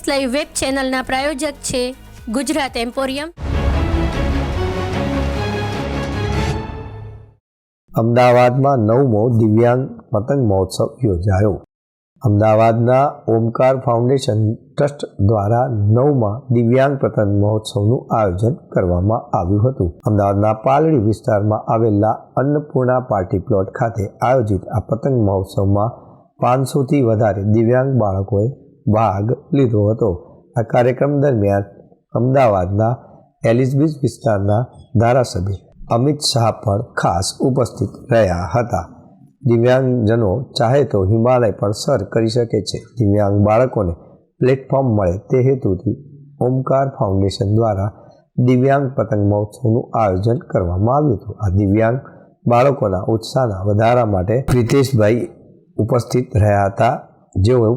S live web ચેનલના પ્રાયોજક છે Gujarat emporium. અમદાવાદમાં નવમો દિવ્યાંગ પતંગ મહોત્સવ યોજાયો. અમદાવાદના ઓમકાર ફાઉન્ડેશન ટ્રસ્ટ દ્વારા નવમા દિવ્યાંગ પતંગ મહોત્સવનું આયોજન કરવામાં આવ્યું હતું. અમદાવાદના પાલડી વિસ્તારમાં આવેલા અન્નપૂર્ણા પાર્ટી પ્લોટ ખાતે આયોજિત આ પતંગ મહોત્સવમાં પાંચસોથી વધારે દિવ્યાંગ બાળકોએ ભાગ લીધો હતો. આ કાર્યક્રમ દરમિયાન અમદાવાદના એલિઝબિથ વિસ્તારના ધારાસભ્ય અમિત શાહ પણ ખાસ ઉપસ્થિત રહ્યા હતા. દિવ્યાંગજનો ચાહે તો હિમાલય પણ સર કરી શકે છે. દિવ્યાંગ બાળકોને પ્લેટફોર્મ મળે તે હેતુથી ઓમકાર ફાઉન્ડેશન દ્વારા દિવ્યાંગ પતંગ મહોત્સવનું આયોજન કરવામાં આવ્યું હતું. આ દિવ્યાંગ બાળકોના ઉત્સાહના વધારા માટે પ્રિતેશભાઈ ઉપસ્થિત રહ્યા હતા. જેઓ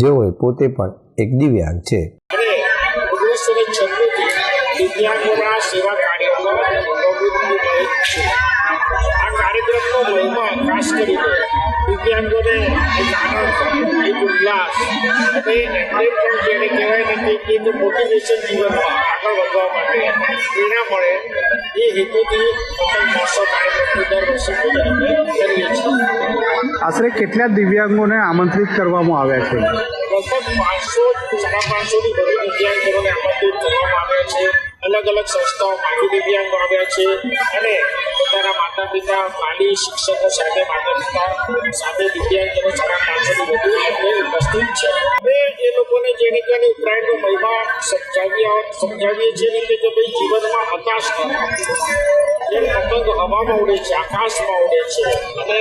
જેઓએ પોતે પણ એક દિવ્યાંગ છે. દિવ્યાંગોના સેવા કાર્યમાં છે. આ કાર્યક્રમનો ખાસ કરીને દિવ્યાંગોને એક આનંદ એક કહેવાય ને કે એક મોટિવેશન જીવનમાં આગળ વધવા માટે પ્રેરણા મળે. એ હેતુથી પતંગ દર વર્ષે છીએ આશરે કેટલા દિવ્યાંગોને આમંત્રિત કરવામાં આવ્યા છે? લગભગ પાંચસો સાડા પાંચસોથી વધુ દિવ્યાંગોને આમંત્રિત કરવામાં આવ્યા છે. અલગ અલગ સંસ્થાઓમાંથી દિવ્યાંગો આવ્યા છે અને પોતાના માતા પિતા વાલી શિક્ષકો સાથે માતા પિતા સાથે દિવ્યાંગોનો સાડા પાંચસોથી વધુ ઉપસ્થિત છે. અમે રીતે ઉત્તરાયણનો મહિમા સમજાવીએ સમજાવીએ છીએ ને કે ભાઈ જીવનમાં હતાશ ન પતંગ હવામાં ઉડે છે, આકાશમાં ઉડે છે, અને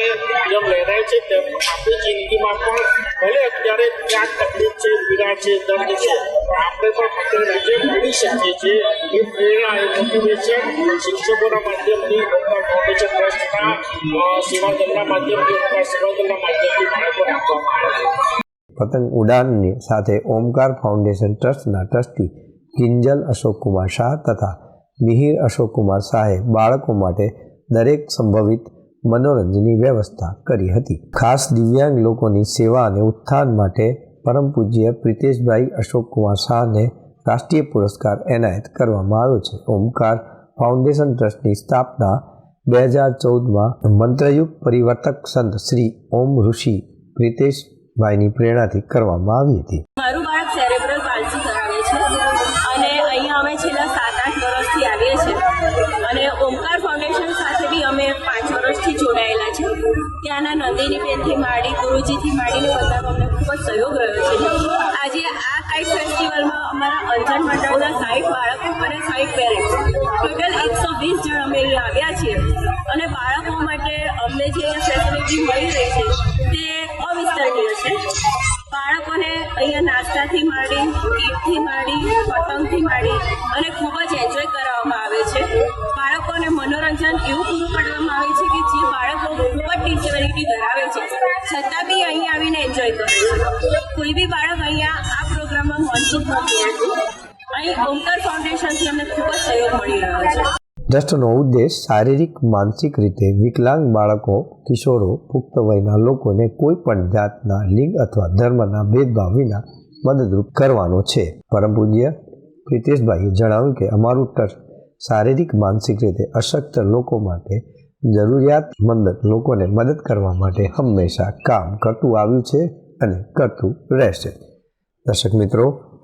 જેમ લહેરાય છે તેમ આપણી જિંદગીમાં પણ ભલે અત્યારે ક્યાં તકલીફ છે, પીડા છે દર્દ છે, પણ આપણે પણ પતંગ જેમ મળી શકીએ છીએ. એ પ્રેરણા એ મોટિવેશન શિક્ષકોના માધ્યમથી ફાઉન્ડેશન ટ્રસ્ટના સેવાદળના માધ્યમથી સેવાદળના માધ્યમથી બાળકોને આપવામાં આવે છે. પતંગ ઉડાનની સાથે ઓમકાર ફાઉન્ડેશન ટ્રસ્ટના ટ્રસ્ટી કિંજલ અશોકકુમાર શાહ તથા મિહિર અશોકકુમાર શાહે બાળકો માટે દરેક સંભવિત મનોરંજનની વ્યવસ્થા કરી હતી. ખાસ દિવ્યાંગ લોકોની સેવા અને ઉત્થાન માટે પરમ પૂજ્ય પ્રિતેશભાઈ અશોકકુમાર શાહને રાષ્ટ્રીય પુરસ્કાર એનાયત કરવામાં આવ્યો છે. ઓમકાર ફાઉન્ડેશન ટ્રસ્ટની સ્થાપના બે હજાર ચૌદમાં મંત્રયુગ પરિવર્તક સંત શ્રી ઓમ ઋષિ પ્રિતેશભાઈની પ્રેરણાથી કરવામાં આવી હતી. મારું બાળક સેરેબ્રલ પાલ્સી કરાવે છે અને અહીંયા અમે છેલ્લા સાત આઠ વર્ષથી આવીએ છીએ. અને ઓમકાર ફાઉન્ડેશન સાથે બી અમે પાંચ વર્ષથી જોડાયેલા છે. ત્યાંના નંદિનીબેનથી માંડી, ગુરુજીથી માંડીને બધાનો અમને ખૂબ જ સહયોગ રહ્યો છે. આજે આ કાઇટ ફેસ્ટિવલમાં અમારા અંજન મંડળના સાઠ બાળકો અને સાઈઠ પેરેન્ટ્સ એકસો વીસ જણ અમે અહીંયા આવ્યા છીએ. અને બાળકો માટે અમને જે ફેસિલિટી મળી રહી છે, તે અવિસ્તરણીય છે. બાળકોને અહીંયા નાસ્તાથી માંડી ગીતથી માંડી, પતંગથી માંડી અને ખૂબ જ એન્જોય કરાવવામાં આવે છે. બાળકોને મનોરંજન એવું પૂરું પાડવામાં આવે છે કે જે બાળકો ખૂબ જ ડિસેબિલિટી ધરાવે છે. છતાં બી અહીં આવીને એન્જોય કરે છે. કોઈ બી બાળક અહીંયા આ પ્રોગ્રામમાં મોજૂદ નથી. અહીં ઓમકાર ટ્રસ્ટનો ઉદ્દેશ શારીરિક, માનસિક રીતે વિકલાંગ બાળકો, કિશોરો, પુખ્ત વયના લોકોને કોઈ પણ જાતના લિંગ અથવા ધર્મના ભેદભાવ વિના મદદરૂપ કરવાનો છે. પરમ પૂજ્ય પ્રિતેશભાઈએ જણાવ્યું કે અમારું ટ્રસ્ટ શારીરિક, માનસિક રીતે અશક્ત લોકો માટે જરૂરિયાતમંદ લોકોને મદદ કરવા માટે હંમેશા કામ કરતું આવ્યું છે અને કરતું રહેશે. દર્શક મિત્રો